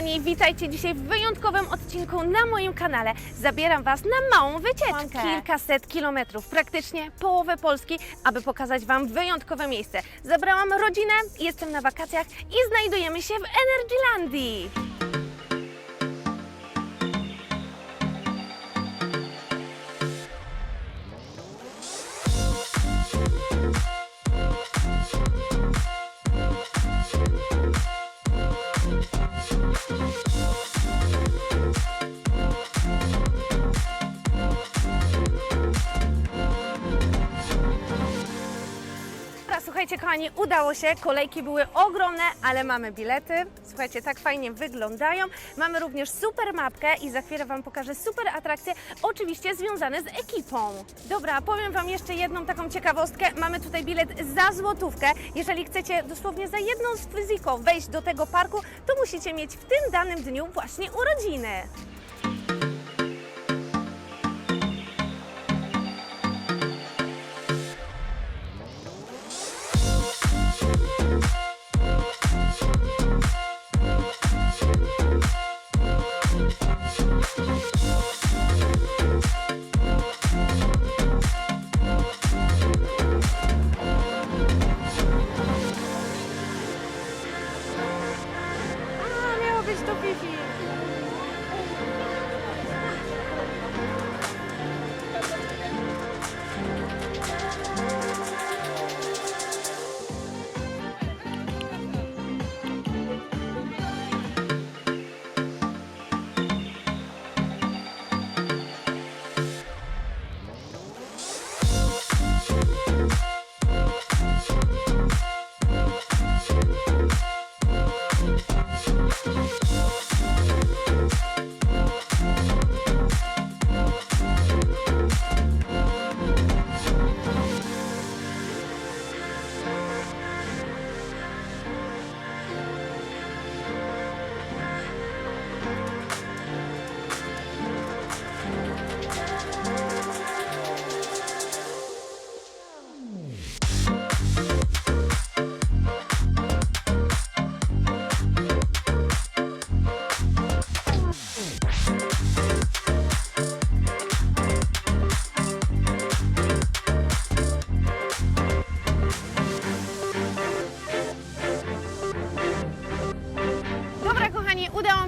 kochani, witajcie dzisiaj w wyjątkowym odcinku na moim kanale. Zabieram Was na małą wycieczkę. Kilkaset kilometrów, praktycznie połowę Polski, aby pokazać Wam wyjątkowe miejsce. Zabrałam rodzinę, jestem na wakacjach i znajdujemy się w Energylandii. Słuchajcie kochani, udało się, kolejki były ogromne, ale mamy bilety. Słuchajcie, tak fajnie wyglądają. Mamy również super mapkę i za chwilę Wam pokażę super atrakcje, oczywiście związane z ekipą. Dobra, powiem Wam jeszcze jedną taką ciekawostkę. Mamy tutaj bilet za złotówkę. Jeżeli chcecie dosłownie za jedną z fizyką wejść do tego parku, to musicie mieć w tym danym dniu właśnie urodziny.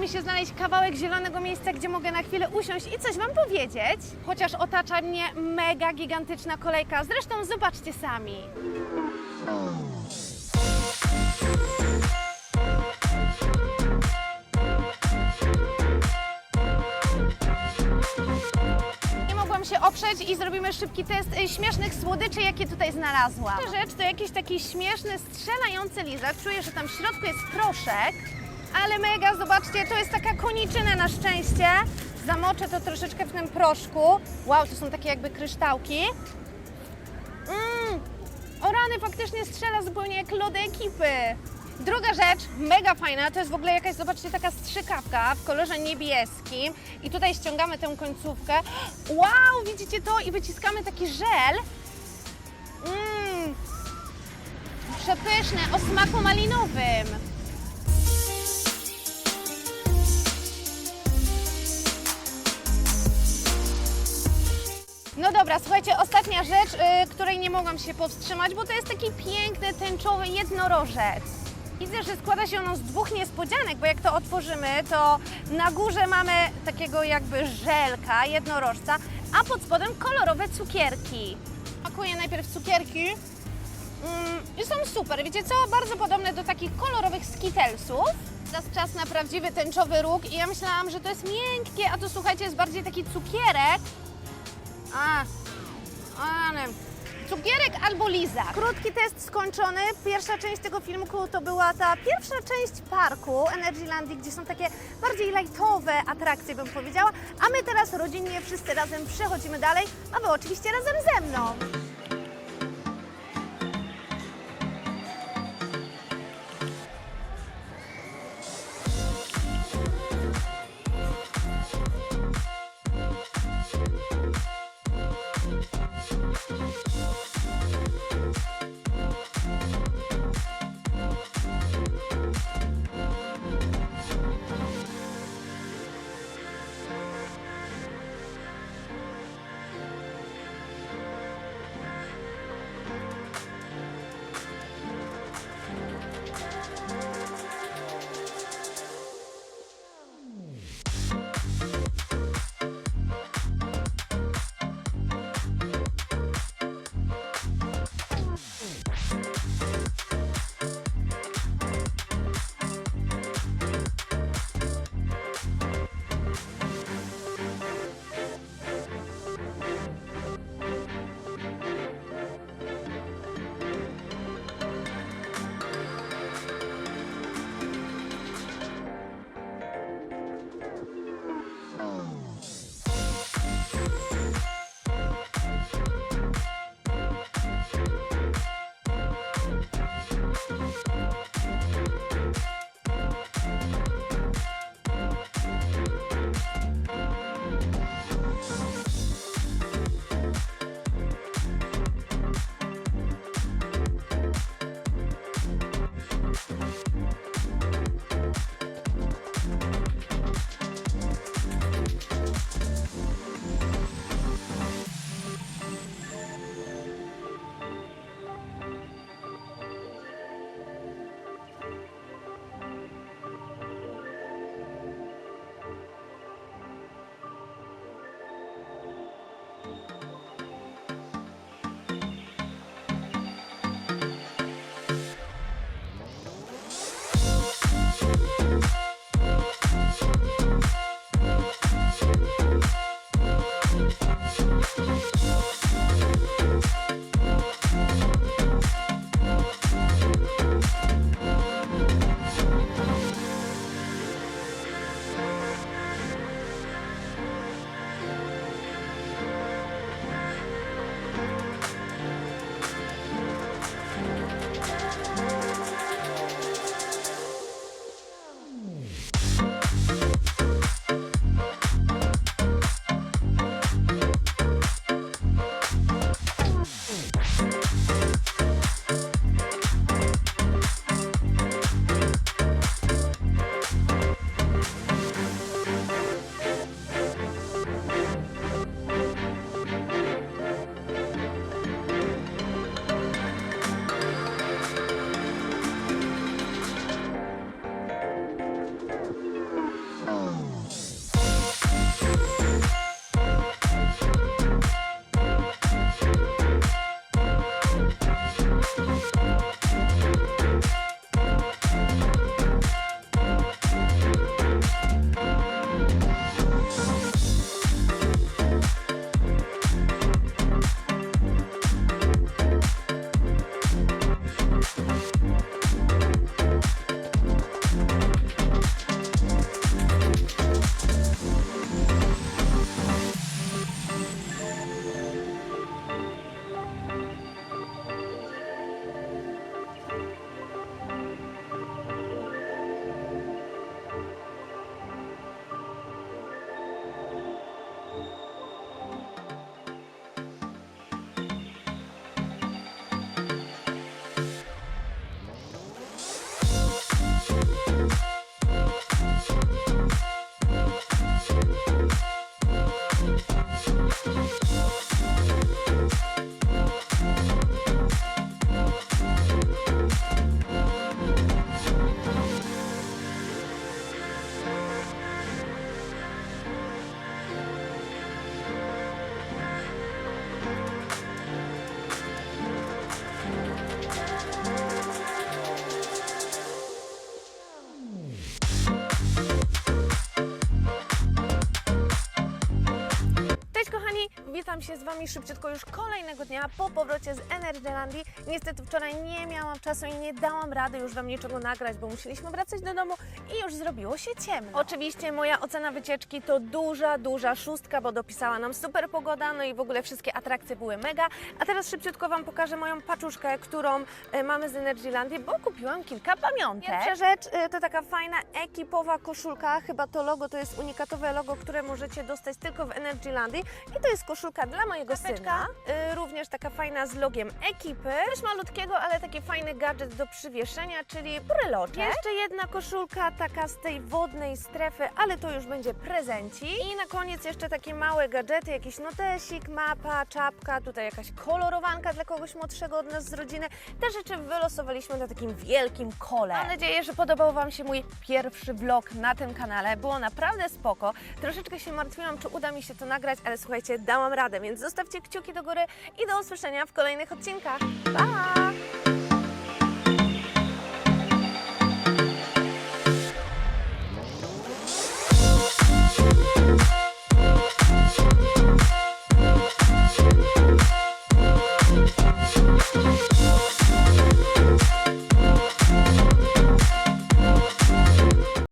Mi się znaleźć kawałek zielonego miejsca, gdzie mogę na chwilę usiąść i coś Wam powiedzieć. Chociaż otacza mnie mega gigantyczna kolejka. Zresztą zobaczcie sami. Się oprzeć i zrobimy szybki test śmiesznych słodyczy, jakie tutaj znalazłam. Ta rzecz to jakiś taki śmieszny, strzelający lizak. Czuję, że tam w środku jest proszek, ale mega, zobaczcie, to jest taka koniczyna na szczęście. Zamoczę to troszeczkę w tym proszku. Wow, to są takie jakby kryształki. Mmm, o rany, faktycznie strzela zupełnie jak lody ekipy. Druga rzecz, mega fajna, to jest w ogóle jakaś, zobaczcie, taka strzykawka w kolorze niebieskim. I tutaj ściągamy tę końcówkę. Wow, widzicie to? I wyciskamy taki żel. Mmm, przepyszne, o smaku malinowym. No dobra, słuchajcie, ostatnia rzecz, y, której nie mogłam się powstrzymać, bo to jest taki piękny, tęczowy jednorożec. Widzę, że składa się ono z dwóch niespodzianek, bo jak to otworzymy, to na górze mamy takiego jakby żelka, jednorożca, a pod spodem kolorowe cukierki. Pakuję najpierw cukierki mm, i są super, wiecie co? Bardzo podobne do takich kolorowych skitelsów. Teraz czas na prawdziwy tęczowy róg i ja myślałam, że to jest miękkie, a to słuchajcie, jest bardziej taki cukierek, a, ale cukierek albo liza. Krótki test skończony. Pierwsza część tego filmku to była ta pierwsza część parku Energylandii, gdzie są takie bardziej lightowe atrakcje, bym powiedziała. A my teraz rodzinnie wszyscy razem przechodzimy dalej, a Wy oczywiście razem ze mną. Się z Wami szybciutko już kolejnego dnia po powrocie z Energylandii. Niestety wczoraj nie miałam czasu i nie dałam rady już Wam niczego nagrać, bo musieliśmy wracać do domu i już zrobiło się ciemno. Oczywiście moja ocena wycieczki to duża, duża szóstka, bo dopisała nam super pogoda, no i w ogóle wszystkie atrakcje były mega. A teraz szybciutko Wam pokażę moją paczuszkę, którą e, mamy z Energylandii, bo kupiłam kilka pamiątek. Pierwsza rzecz e, to taka fajna ekipowa koszulka, chyba to logo to jest unikatowe logo, które możecie dostać tylko w Energylandii i to jest koszulka dla mojego syna. Y, również taka fajna z logiem ekipy. Coś malutkiego, ale taki fajny gadżet do przywieszenia, czyli bryloczek. Jeszcze jedna koszulka taka z tej wodnej strefy, ale to już będzie prezenci. I na koniec jeszcze takie małe gadżety, jakiś notesik, mapa, czapka, tutaj jakaś kolorowanka dla kogoś młodszego od nas z rodziny. Te rzeczy wylosowaliśmy na takim wielkim kole. Mam nadzieję, że podobał Wam się mój pierwszy vlog na tym kanale. Było naprawdę spoko. Troszeczkę się martwiłam, czy uda mi się to nagrać, ale słuchajcie, dałam radę, więc zostawcie kciuki do góry i do usłyszenia w kolejnych odcinkach. Pa!